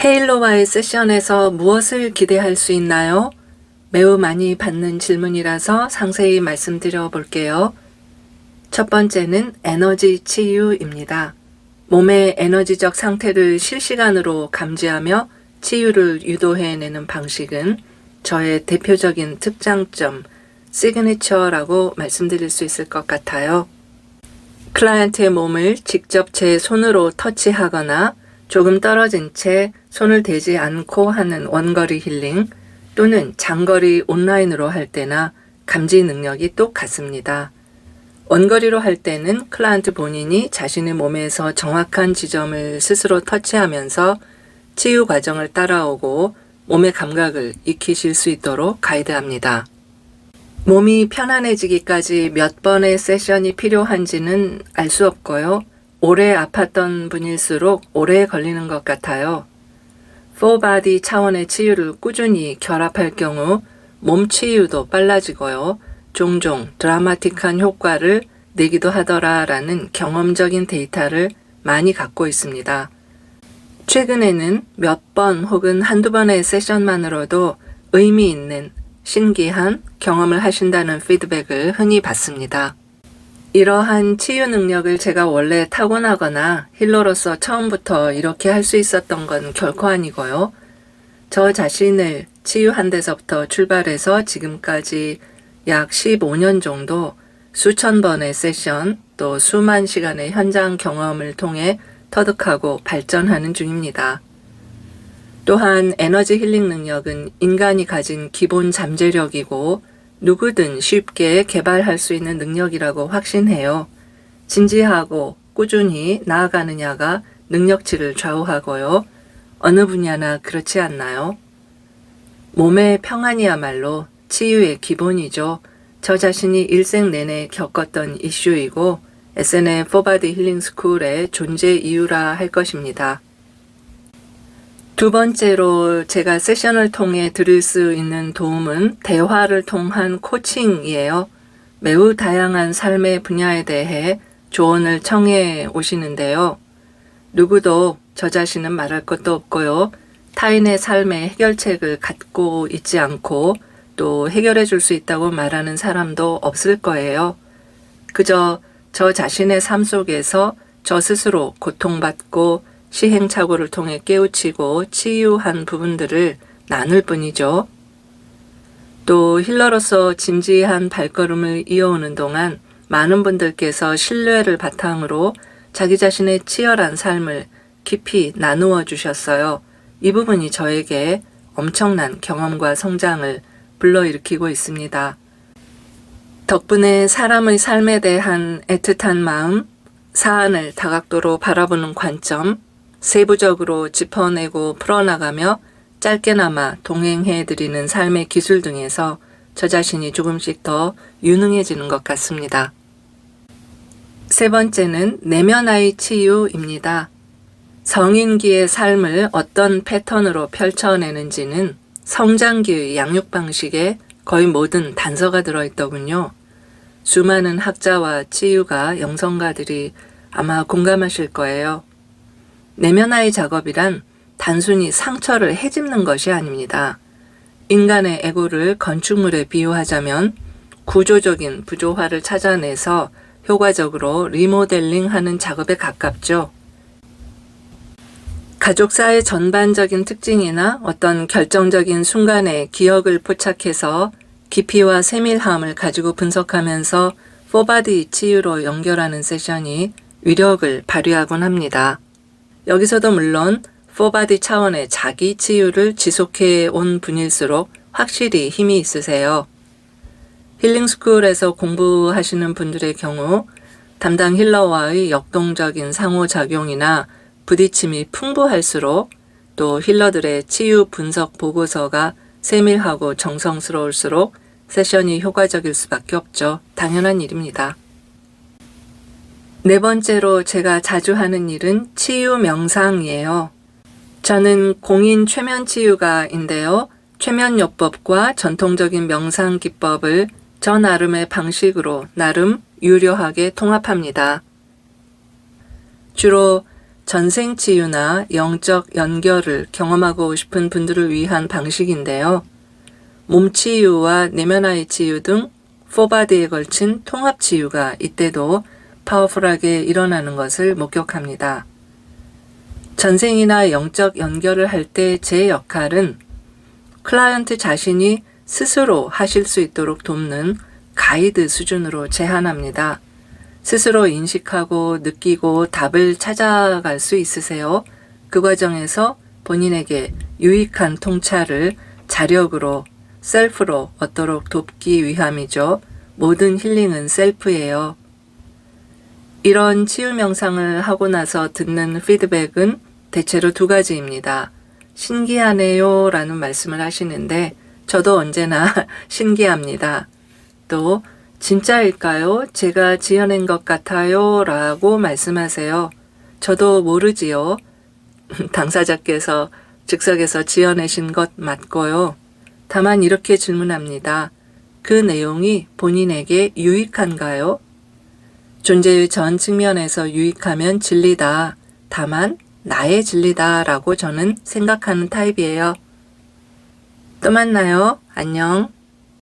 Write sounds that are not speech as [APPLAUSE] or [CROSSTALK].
헤일로와의 세션에서 무엇을 기대할 수 있나요? 매우 많이 받는 질문이라서 상세히 말씀드려 볼게요. 첫 번째는 에너지 치유입니다. 몸의 에너지적 상태를 실시간으로 감지하며 치유를 유도해내는 방식은 저의 대표적인 특장점, 시그니처라고 말씀드릴 수 있을 것 같아요. 클라이언트의 몸을 직접 제 손으로 터치하거나 조금 떨어진 채 손을 대지 않고 하는 원거리 힐링 또는 장거리 온라인으로 할 때나 감지 능력이 똑같습니다. 원거리로 할 때는 클라이언트 본인이 자신의 몸에서 정확한 지점을 스스로 터치하면서 치유 과정을 따라오고 몸의 감각을 익히실 수 있도록 가이드합니다. 몸이 편안해지기까지 몇 번의 세션이 필요한지는 알 수 없고요. 오래 아팠던 분일수록 오래 걸리는 것 같아요. 4바디 차원의 치유를 꾸준히 결합할 경우 몸 치유도 빨라지고요. 종종 드라마틱한 효과를 내기도 하더라라는 경험적인 데이터를 많이 갖고 있습니다. 최근에는 몇 번 혹은 한두 번의 세션만으로도 의미 있는 신기한 경험을 하신다는 피드백을 흔히 받습니다. 이러한 치유 능력을 제가 원래 타고나거나 힐러로서 처음부터 이렇게 할 수 있었던 건 결코 아니고요. 저 자신을 치유한 데서부터 출발해서 지금까지 약 15년 정도 수천 번의 세션 또 수만 시간의 현장 경험을 통해 터득하고 발전하는 중입니다. 또한 에너지 힐링 능력은 인간이 가진 기본 잠재력이고 누구든 쉽게 개발할 수 있는 능력이라고 확신해요. 진지하고 꾸준히 나아가느냐가 능력치를 좌우하고요. 어느 분야나 그렇지 않나요? 몸의 평안이야말로 치유의 기본이죠. 저 자신이 일생 내내 겪었던 이슈이고 SN의 포바디 힐링 스쿨의 존재 이유라 할 것입니다. 두 번째로 제가 세션을 통해 드릴 수 있는 도움은 대화를 통한 코칭이에요. 매우 다양한 삶의 분야에 대해 조언을 청해 오시는데요. 누구도 저 자신은 말할 것도 없고요. 타인의 삶의 해결책을 갖고 있지 않고 또 해결해 줄 수 있다고 말하는 사람도 없을 거예요. 그저 저 자신의 삶 속에서 저 스스로 고통받고 시행착오를 통해 깨우치고 치유한 부분들을 나눌 뿐이죠. 또 힐러로서 진지한 발걸음을 이어오는 동안 많은 분들께서 신뢰를 바탕으로 자기 자신의 치열한 삶을 깊이 나누어 주셨어요. 이 부분이 저에게 엄청난 경험과 성장을 불러일으키고 있습니다. 덕분에 사람의 삶에 대한 애틋한 마음, 사안을 다각도로 바라보는 관점, 세부적으로 짚어내고 풀어나가며 짧게나마 동행해드리는 삶의 기술 등에서 저 자신이 조금씩 더 유능해지는 것 같습니다. 세 번째는 내면 아이 치유입니다. 성인기의 삶을 어떤 패턴으로 펼쳐내는지는 성장기의 양육 방식에 거의 모든 단서가 들어있더군요. 수많은 학자와 치유가 영성가들이 아마 공감하실 거예요. 내면화의 작업이란 단순히 상처를 헤집는 것이 아닙니다. 인간의 에고를 건축물에 비유하자면 구조적인 부조화를 찾아내서 효과적으로 리모델링 하는 작업에 가깝죠. 가족사의 전반적인 특징이나 어떤 결정적인 순간의 기억을 포착해서 깊이와 세밀함을 가지고 분석하면서 포바디 치유로 연결하는 세션이 위력을 발휘하곤 합니다. 여기서도 물론 포바디 차원의 자기 치유를 지속해 온 분일수록 확실히 힘이 있으세요. 힐링스쿨에서 공부하시는 분들의 경우 담당 힐러와의 역동적인 상호작용이나 부딪힘이 풍부할수록 또 힐러들의 치유 분석 보고서가 세밀하고 정성스러울수록 세션이 효과적일 수밖에 없죠. 당연한 일입니다. 네 번째로 제가 자주 하는 일은 치유 명상이에요. 저는 공인 최면 치유가인데요. 최면요법과 전통적인 명상 기법을 저 나름의 방식으로 나름 유려하게 통합합니다. 주로 전생 치유나 영적 연결을 경험하고 싶은 분들을 위한 방식인데요. 몸 치유와 내면화의 치유 등 포바디에 걸친 통합 치유가 이때도 파워풀하게 일어나는 것을 목격합니다. 전생이나 영적 연결을 할 때 제 역할은 클라이언트 자신이 스스로 하실 수 있도록 돕는 가이드 수준으로 제한합니다. 스스로 인식하고 느끼고 답을 찾아갈 수 있으세요? 그 과정에서 본인에게 유익한 통찰을 자력으로, 셀프로 얻도록 돕기 위함이죠. 모든 힐링은 셀프예요. 이런 치유 명상을 하고 나서 듣는 피드백은 대체로 두 가지입니다. 신기하네요 라는 말씀을 하시는데 저도 언제나 [LAUGHS] 신기합니다. 또 진짜일까요? 제가 지어낸 것 같아요 라고 말씀하세요. 저도 모르지요. [LAUGHS] 당사자께서 즉석에서 지어내신 것 맞고요. 다만 이렇게 질문합니다. 그 내용이 본인에게 유익한가요? 존재의 전 측면에서 유익하면 진리다. 다만 나의 진리다 라고 저는 생각하는 타입이에요. 또 만나요. 안녕.